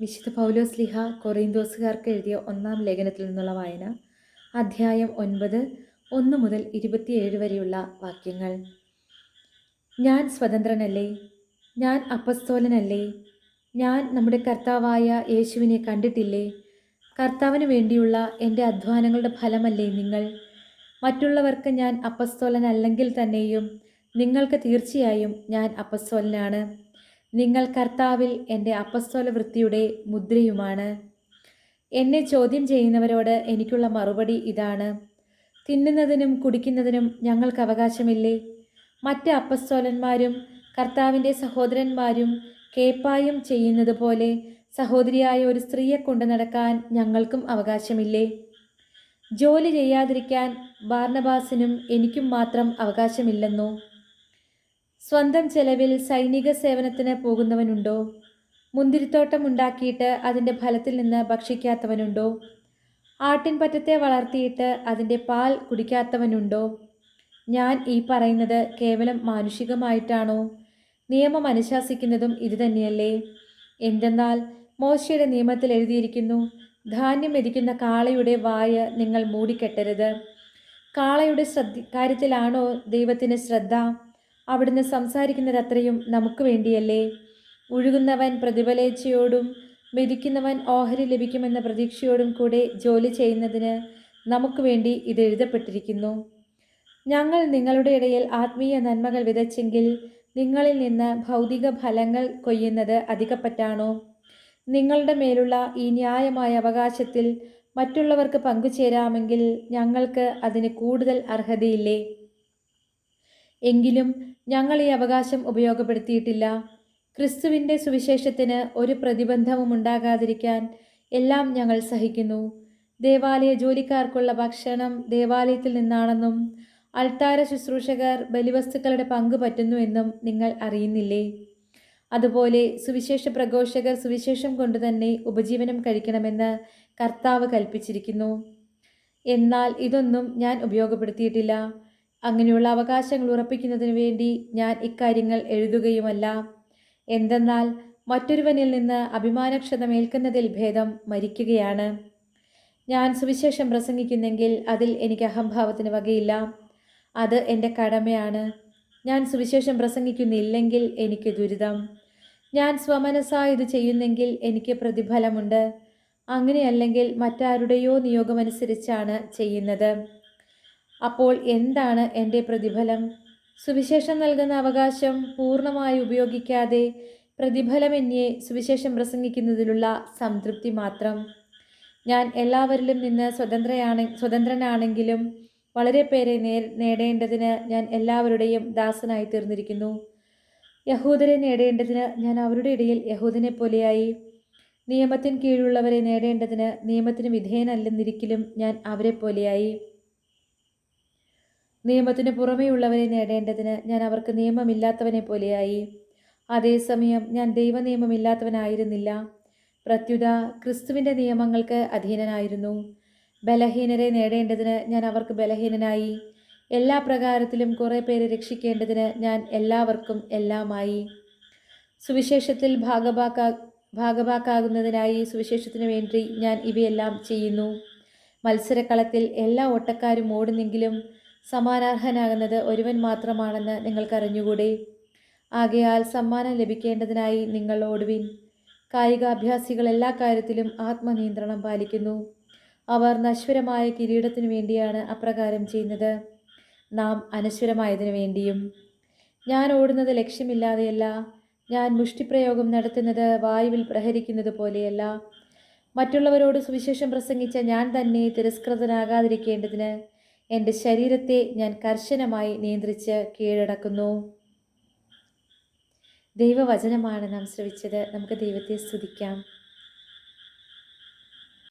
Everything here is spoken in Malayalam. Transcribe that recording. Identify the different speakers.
Speaker 1: വിശുദ്ധ പൗലോസ് ലിഹ കൊറിന്തോസുകാർക്ക് എഴുതിയ ഒന്നാം ലേഖനത്തിൽ നിന്നുള്ള വായന അധ്യായം ഒൻപത് ഒന്ന് മുതൽ ഇരുപത്തിയേഴ് വരെയുള്ള വാക്യങ്ങൾ. ഞാൻ സ്വതന്ത്രനല്ലേ? ഞാൻ അപ്പസ്തോലനല്ലേ? ഞാൻ നമ്മുടെ കർത്താവായ യേശുവിനെ കണ്ടിട്ടില്ലേ? കർത്താവിന് വേണ്ടിയുള്ള എന്റെ അധ്വാനങ്ങളുടെ ഫലമല്ലേ നിങ്ങൾ? മറ്റുള്ളവർക്ക് ഞാൻ അപ്പസ്തോലനല്ലെങ്കിൽ തന്നെയും നിങ്ങൾക്ക് തീർച്ചയായും ഞാൻ അപ്പസ്തോലനാണ്. നിങ്ങൾ കർത്താവിൽ എന്റെ അപ്പസ്തോല വൃത്തിയുടെ മുദ്രയുമാണ്. എന്നെ ചോദ്യം ചെയ്യുന്നവരോട് എനിക്കുള്ള മറുപടി ഇതാണ്. തിന്നുന്നതിനും കുടിക്കുന്നതിനും ഞങ്ങൾക്ക് അവകാശമില്ലേ? മറ്റ് അപ്പസ്തോലന്മാരും കർത്താവിന്റെ സഹോദരന്മാരും കേപ്പായും ചെയ്യുന്നത് പോലെ സഹോദരിയായ ഒരു സ്ത്രീയെ കൊണ്ടു നടക്കാൻ ഞങ്ങൾക്കും അവകാശമില്ലേ? ജോലി ചെയ്യാതിരിക്കാൻ ബാർണബാസിനും എനിക്കും മാത്രം അവകാശമില്ലെന്നോ? സ്വന്തം ചെലവിൽ സൈനിക സേവനത്തിന് പോകുന്നവനുണ്ടോ? മുന്തിരിത്തോട്ടം ഉണ്ടാക്കിയിട്ട് അതിന്റെ ഫലത്തിൽ നിന്ന് ഭക്ഷിക്കാത്തവനുണ്ടോ? ആട്ടിൻപറ്റത്തെ വളർത്തിയിട്ട് അതിന്റെ പാൽ കുടിക്കാത്തവനുണ്ടോ? ഞാൻ ഈ പറയുന്നത് കേവലം മാനുഷികമായിട്ടാണോ? നിയമം അനുശാസിക്കുന്നതും ഇതുതന്നെയല്ലേ എന്തെന്നാൽ മോശയുടെ നിയമത്തിൽ എഴുതിയിരിക്കുന്നു ധാന്യം മെതിക്കുന്ന കാളയുടെ വായ നിങ്ങൾ മൂടിക്കെട്ടരുത്. കാളയുടെ ശ്രദ്ധ കാര്യത്തിലാണോ ദൈവത്തിന് ശ്രദ്ധ? അവിടുന്ന് സംസാരിക്കുന്നത് അത്രയും നമുക്ക് വേണ്ടിയല്ലേ. ഒഴുകുന്നവൻ പ്രതിഫലേച്ഛയോടും മെതിക്കുന്നവൻ ഓഹരി ലഭിക്കുമെന്ന പ്രതീക്ഷയോടും കൂടെ ജോലി ചെയ്യുന്നതിന് നമുക്ക് വേണ്ടി ഇത് എഴുതപ്പെട്ടിരിക്കുന്നു. ഞങ്ങൾ നിങ്ങളുടെ ഇടയിൽ ആത്മീയ നന്മകൾ വിതച്ചെങ്കിൽ നിങ്ങളിൽ നിന്ന് ഭൗതിക ഫലങ്ങൾ കൊയ്യുന്നത് അധികപ്പറ്റാണോ നിങ്ങളുടെ മേലുള്ള ഈ ന്യായമായ അവകാശത്തിൽ മറ്റുള്ളവർക്ക് പങ്കുചേരാമെങ്കിൽ ഞങ്ങൾക്ക് അതിന് കൂടുതൽ അർഹതയില്ലേ? എങ്കിലും ഞങ്ങൾ ഈ അവകാശം ഉപയോഗപ്പെടുത്തിയിട്ടില്ല. ക്രിസ്തുവിന്റെ സുവിശേഷത്തിന് ഒരു പ്രതിബന്ധവും ഉണ്ടാകാതിരിക്കാൻ എല്ലാം ഞങ്ങൾ സഹിക്കുന്നു. ദേവാലയ ജോലിക്കാർക്കുള്ള ഭക്ഷണം ദേവാലയത്തിൽ നിന്നാണെന്നും അൾത്താര ശുശ്രൂഷകർ ബലിവസ്തുക്കളുടെ പങ്ക് പറ്റുന്നു എന്നും നിങ്ങൾ അറിയുന്നില്ലേ? അതുപോലെ സുവിശേഷ പ്രഘോഷകർ സുവിശേഷം കൊണ്ടുതന്നെ ഉപജീവനം കഴിക്കണമെന്ന് കർത്താവ് കൽപ്പിച്ചിരിക്കുന്നു. എന്നാൽ ഇതൊന്നും ഞാൻ ഉപയോഗപ്പെടുത്തിയിട്ടില്ല. അങ്ങനെയുള്ള അവകാശങ്ങൾ ഉറപ്പിക്കുന്നതിന് വേണ്ടി ഞാൻ ഇക്കാര്യങ്ങൾ എഴുതുകയുമല്ല. എന്തെന്നാൽ മറ്റൊരുവനിൽ നിന്ന് അഭിമാനക്ഷതമേൽക്കുന്നതിൽ ഭേദം മരിക്കുകയാണ്. ഞാൻ സുവിശേഷം പ്രസംഗിക്കുന്നെങ്കിൽ അതിൽ എനിക്ക് അഹംഭാവത്തിന് വകയില്ല. അത് എന്റെ കടമയാണ്. ഞാൻ സുവിശേഷം പ്രസംഗിക്കുന്നില്ലെങ്കിൽ എനിക്ക് ദുരിതം. ഞാൻ സ്വമനസ്സായി ഇത് ചെയ്യുന്നെങ്കിൽ എനിക്ക് പ്രതിഫലമുണ്ട്. അങ്ങനെയല്ലെങ്കിൽ മറ്റാരുടെയോ നിയോഗമനുസരിച്ചാണ് ചെയ്യുന്നത്. അപ്പോൾ എന്താണ് എന്റെ പ്രതിഫലം? സുവിശേഷം നൽകുന്ന അവകാശം പൂർണമായി ഉപയോഗിക്കാതെ പ്രതിഫലമെന്നേ സുവിശേഷം പ്രസംഗിക്കുന്നതിലുള്ള സംതൃപ്തി മാത്രം. ഞാൻ എല്ലാവരിലും നിന്ന് സ്വതന്ത്രയാണ് സ്വതന്ത്രനാണെങ്കിലും വളരെ പേരെ നേ നേടേണ്ടതിന് ഞാൻ എല്ലാവരുടെയും ദാസനായി തീർന്നിരിക്കുന്നു. യഹൂദരെ നേടേണ്ടതിന് ഞാൻ അവരുടെ ഇടയിൽ യഹൂദനെ പോലെയായി. നിയമത്തിന് കീഴുള്ളവരെ നേടേണ്ടതിന് നിയമത്തിന് വിധേയനല്ലെന്നിരിക്കലും ഞാൻ അവരെ പോലെയായി. നിയമത്തിന് പുറമേയുള്ളവരെ നേടേണ്ടതിന് ഞാൻ അവർക്ക് നിയമമില്ലാത്തവനെ പോലെയായി അതേസമയം ഞാൻ ദൈവനിയമമില്ലാത്തവനായിരുന്നില്ല. പ്രത്യുത ക്രിസ്തുവിന്റെ നിയമങ്ങൾക്ക് അധീനനായിരുന്നു. ബലഹീനരെ നേടേണ്ടതിന് ഞാൻ അവർക്ക് ബലഹീനനായി. എല്ലാ പ്രകാരത്തിലും കുറേ പേരെ രക്ഷിക്കേണ്ടതിന് ഞാൻ എല്ലാവർക്കും എല്ലാമായി. സുവിശേഷത്തിൽ ഭാഗഭാക്കാ ഭാഗഭാക്കാകുന്നതിനായി സുവിശേഷത്തിനു വേണ്ടി ഞാൻ ഇവയെല്ലാം ചെയ്യുന്നു. മത്സരക്കളത്തിൽ എല്ലാ ഓട്ടക്കാരും ഓടുന്നെങ്കിലും സമാനാർഹനാകുന്നത് ഒരുവൻ മാത്രമാണെന്ന് നിങ്ങൾക്കറിഞ്ഞുകൂടെ? ആകയാൽ സമ്മാനം ലഭിക്കേണ്ടതിനായി നിങ്ങൾ ഓടുവിൻ. കായികാഭ്യാസികൾ എല്ലാ കാര്യത്തിലും ആത്മനിയന്ത്രണം പാലിക്കുന്നു. അവർ നശ്വരമായ കിരീടത്തിനു വേണ്ടിയാണ് അപ്രകാരം ചെയ്യുന്നത്. നാം അനശ്വരമായതിനു വേണ്ടിയും. ഞാൻ ഓടുന്നത് ലക്ഷ്യമില്ലാതെയല്ല. ഞാൻ മുഷ്ടിപ്രയോഗം നടത്തുന്നത് വായുവിൽ പ്രഹരിക്കുന്നത് പോലെയല്ല. മറ്റുള്ളവരോട് സുവിശേഷം പ്രസംഗിച്ച ഞാൻ തന്നെ തിരസ്കൃതനാകാതിരിക്കേണ്ടതിന് എന്റെ ശരീരത്തെ ഞാൻ കർശനമായി നിയന്ത്രിച്ച് കീഴടക്കുന്നു. ദൈവവചനമാണ് നാം ശ്രവിച്ചത്. നമുക്ക് ദൈവത്തെ സ്തുതിക്കാം.